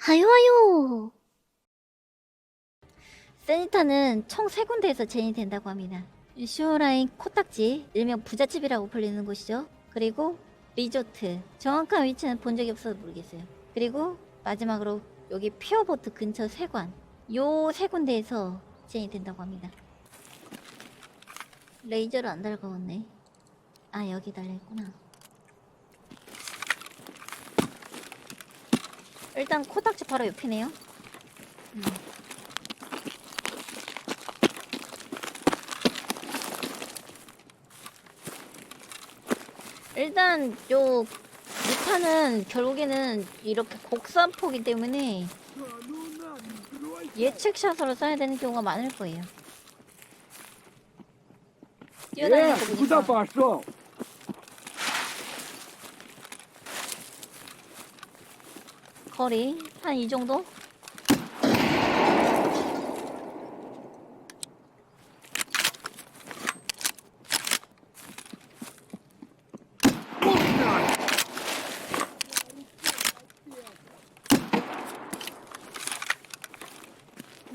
하요 하요. 세니타는 총세 군데에서 제인이 된다고 합니다. 쇼라인 코딱지, 일명 부잣집이라고 불리는 곳이죠. 그리고 리조트. 정확한 위치는 본 적이 없어서 모르겠어요. 그리고 마지막으로 여기 피어보트 근처 세관. 요 세 군데에서 제인이 된다고 합니다. 레이저를 안 달가웠네. 아 여기 달려있구나. 일단 코딱지 바로 옆이네요. 음. 일단 요 미타는 결국에는 이렇게 곡선포기 때문에 예측샷으로 써야 되는 경우가 많을 거예요. 예, 뛰어다니는 거 보니까. 거리 한 이 정도?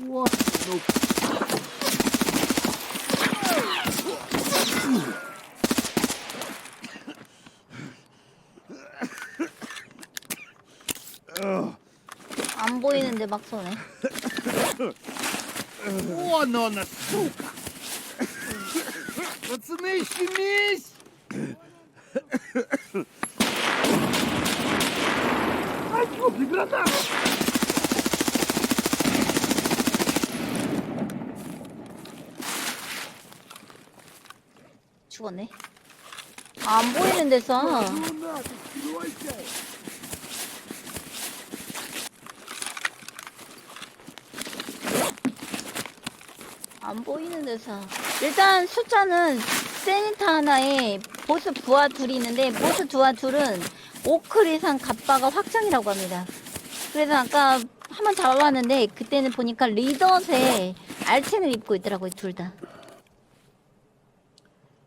우와 안 보이는데 막 쏘네. Вон он, сука! Пацаны, щемись! А чё, ты граната? 죽었네. 아, 안 보이는 데서 Граната, скройся! 안 보이는 데서 일단 숫자는 세니타 하나에 보스 부하 둘이 있는데 보스 두와 둘은 오클 이상 갑바가 확정이라고 합니다. 그래서 아까 한 번 잡아봤는데 그때는 보니까 리더세 알틴을 입고 있더라고요 둘 다.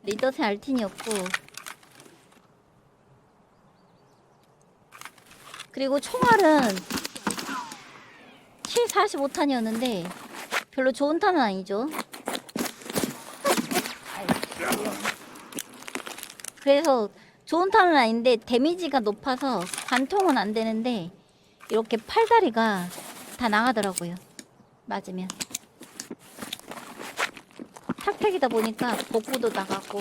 리더세 알틴이었고 그리고 총알은 7 45탄이었는데 별로 좋은 탄은 아니죠. 그래서 좋은 탄은 아닌데 데미지가 높아서 관통은 안 되는데 이렇게 팔다리가 다 나가더라고요. 맞으면. 탁택이다 보니까 복부도 나가고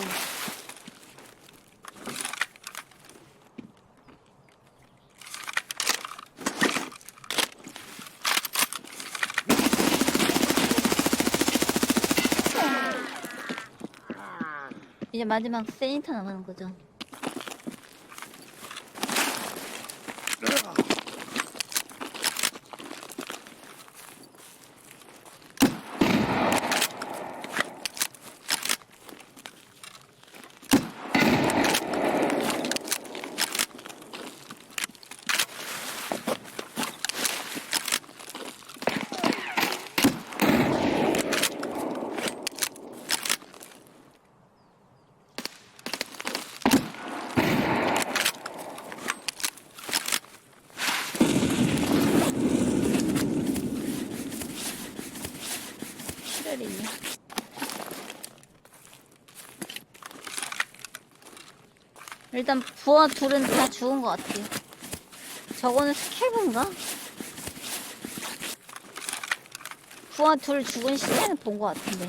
이제 마지막 세니타 남은 거죠. 출혈이네. 일단 부하 둘은 다 죽은 것 같아요. 저거는 스케브인가? 부하 둘 죽은 시체는 본 것 같은데.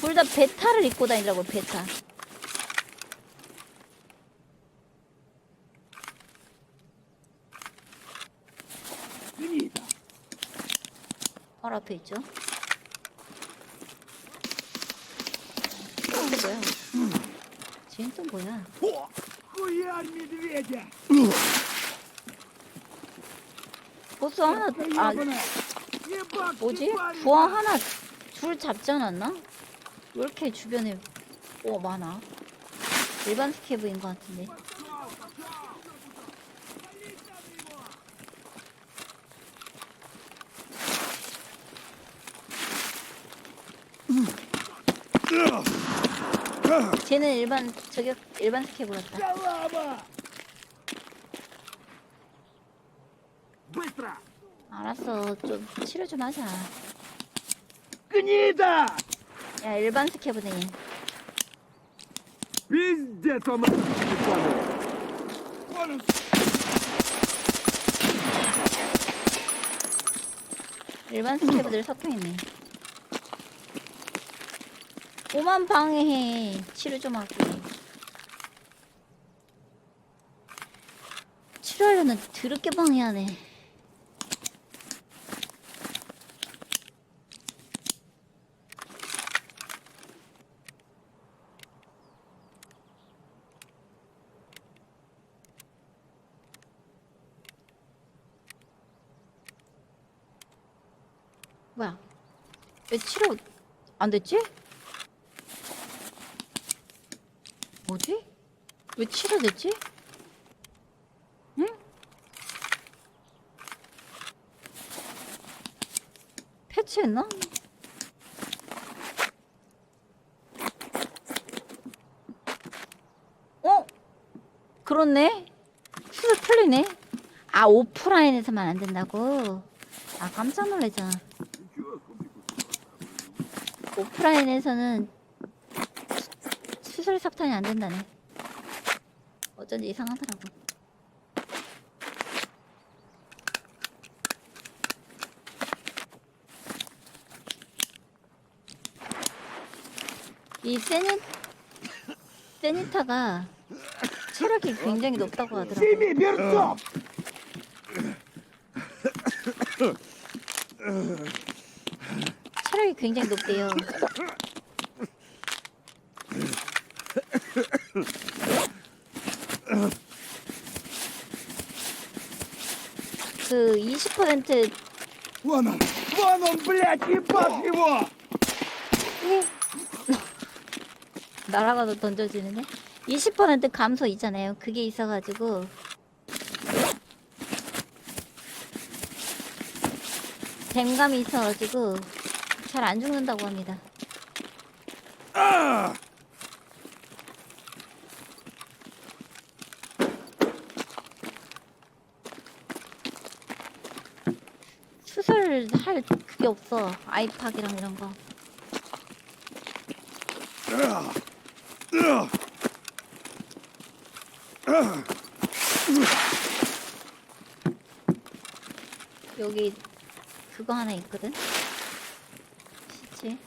둘 다 베타를 입고 다니라고 베타. 바로 앞에 있죠? 뭐야? 보스 하나 아 뭐지? 부하 하나 둘 잡지 않았나? 왜 이렇게 주변에 오 많아? 일반 스케브인 것 같은데. 쟤는 일반 저격 일반 스케브였다. Шалава! Быстро! 알았어. 좀 치료 좀 하자. Гнида! 야, 일반 스케브네. Пиздец он телефоны. Вон он, 일반 스케브들 섞여있네. 오만 방해해. 치료 좀 하고. 치료하려면 드럽게 방해하네. 뭐야? 왜 치료 안 됐지? 뭐지? 왜 치료됐지? 응? 패치했나? 어? 그렇네? 수술 풀리네? 아 오프라인에서만 안 된다고? 아 깜짝 놀랐잖아 오프라인에서는 수술 석탄이 안 된다네. 어쩐지 이상하더라고. 이 세니 세니타가 체력이 굉장히 높다고 하더라고. 체력이 굉장히 높대요. 그 20% Вон он! Вон он, блядь, ебать его! 날아가도 던져지는데 20% 감소 있잖아요. 그게 있어가지고 댐감이 있어가지고 잘 안 죽는다고 합니다. А! 수술할 그게 없어. 아이팍이랑 이런 거. 여기 그거 하나 있거든. 시체.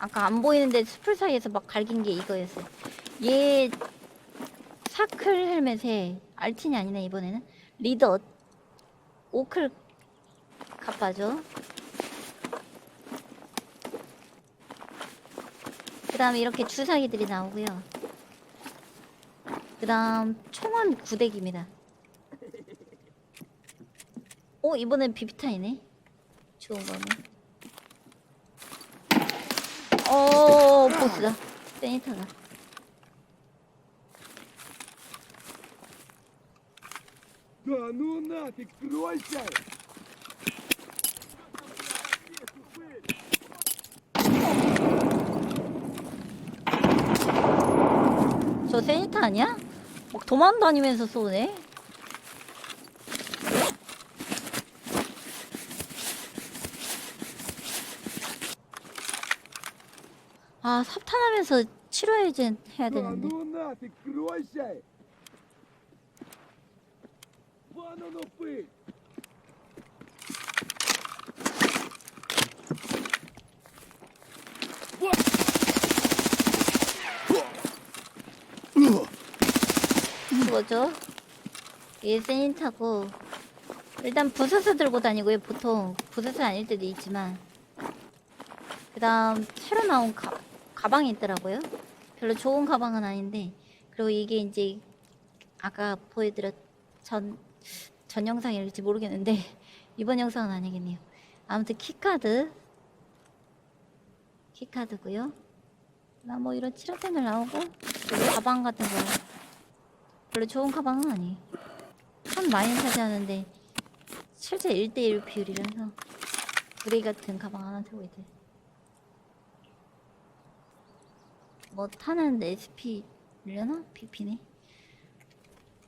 아까 안 보이는데 숲을 사이에서 막 갈긴 게 이거였어. 얘 사클 헬멧에 알틴이 아니네 이번에는 리더 오클 갑바죠. 그 다음에 이렇게 주사기들이 나오고요. 그 다음 총은 구대기입니다. 오 이번엔 비비탄이네. 좋은 거네. 어 보스다. 세니타가. Да ну нафиг, кройся! 저 세니타 아니야? 막 도망다니면서 쏘네. 아 삽탄하면서 치료해야 해야 되는데. 뭐죠? 얘 세인타고. 일단 부스스 들고 다니고요 보통. 부스스 아닐 때도 있지만. 그 다음 새로 나온 가, 가방이 있더라고요. 별로 좋은 가방은 아닌데. 그리고 이게 이제 아까 보여드렸 전, 전 영상일지 모르겠는데 이번 영상은 아니겠네요. 아무튼 키카드. 키카드고요. 나뭐 이런 치료템을 나오고 가방 같은 거. 별로 좋은 가방은 아니에요. 참 많이 차지하는데 실제 1대1 비율이라서 구레이 같은 가방 하나 들고 있대. 뭐 타는 SP려나? BP네.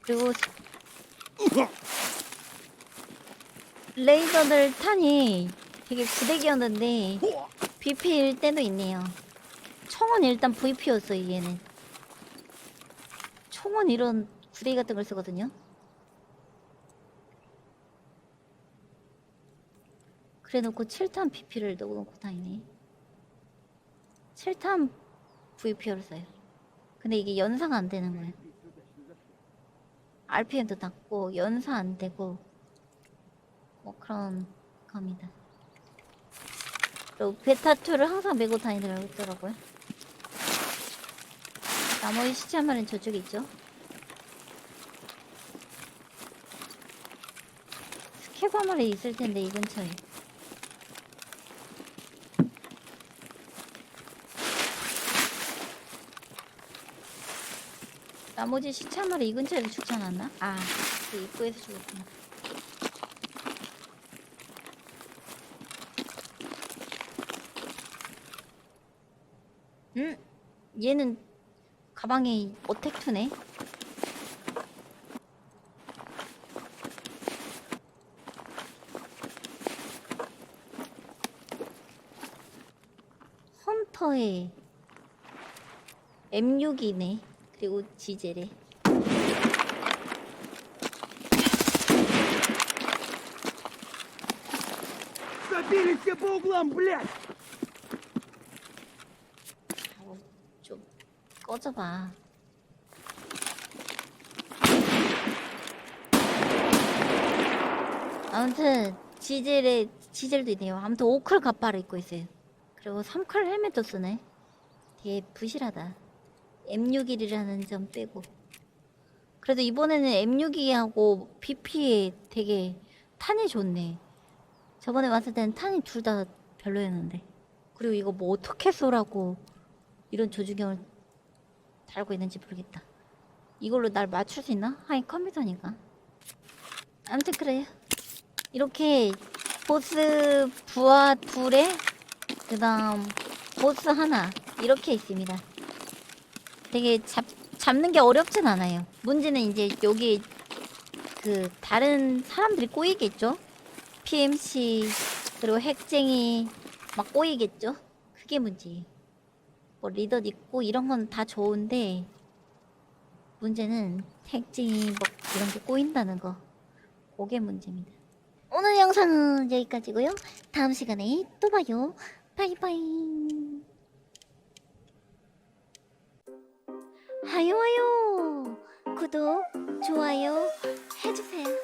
그리고 레이저들 탄이 되게 부대기였는데 BP일 때도 있네요. 총은 일단 VP였어요, 얘는. 총은 이런 구데기 같은 걸 쓰거든요. 그래 놓고 7탄 BP를 넣어놓고 다니네. 7탄 VP를 써요. 근데 이게 연사가 안 되는 거예요. RPM도 낮고 연사 안 되고 뭐 그런 겁니다. 그리고 베타2를 항상 메고 다니더라고요. 나머지 시체 한 마리는 저쪽에 있죠. 스케브 한 마리 있을 텐데 이 근처에. 나머지 시체 한 마리 이 근처에서 죽지 않았나? 아, 그 입구에서 죽었구나. 음? 얘는 가방에 어택투네? 헌터에 M6이네. 그리고 지젤에. Забили все по углам, блядь! 꺼져봐. 아무튼 지젤에 지젤도 있네요. 아무튼 오클 가파를 입고 있어요. 그리고 3클 헬멧도 쓰네. 되게 부실하다. M61이라는 점 빼고. 그래도 이번에는 M62하고 BP에 되게 탄이 좋네. 저번에 왔을 때는 탄이 둘 다 별로였는데. 그리고 이거 뭐 어떻게 쏘라고 이런 조주경을 달고 있는지 모르겠다. 이걸로 날 맞출 수 있나? 하긴 컴퓨터니까. 아무튼 그래요. 이렇게 보스 부하 둘에 그다음 보스 하나 이렇게 있습니다. 되게 잡 잡는 게 어렵진 않아요. 문제는 이제 여기 그 다른 사람들이 꼬이겠죠. PMC 그리고 핵쟁이 막 꼬이겠죠. 그게 문제. 뭐 리더 있고 이런 건 다 좋은데 문제는 핵쟁이 뭐 이런 게 꼬인다는 거. 그게 문제입니다. 오늘 영상은 여기까지고요. 다음 시간에 또 봐요. 바이바이. 하요 하요. 구독, 좋아요 해주세요.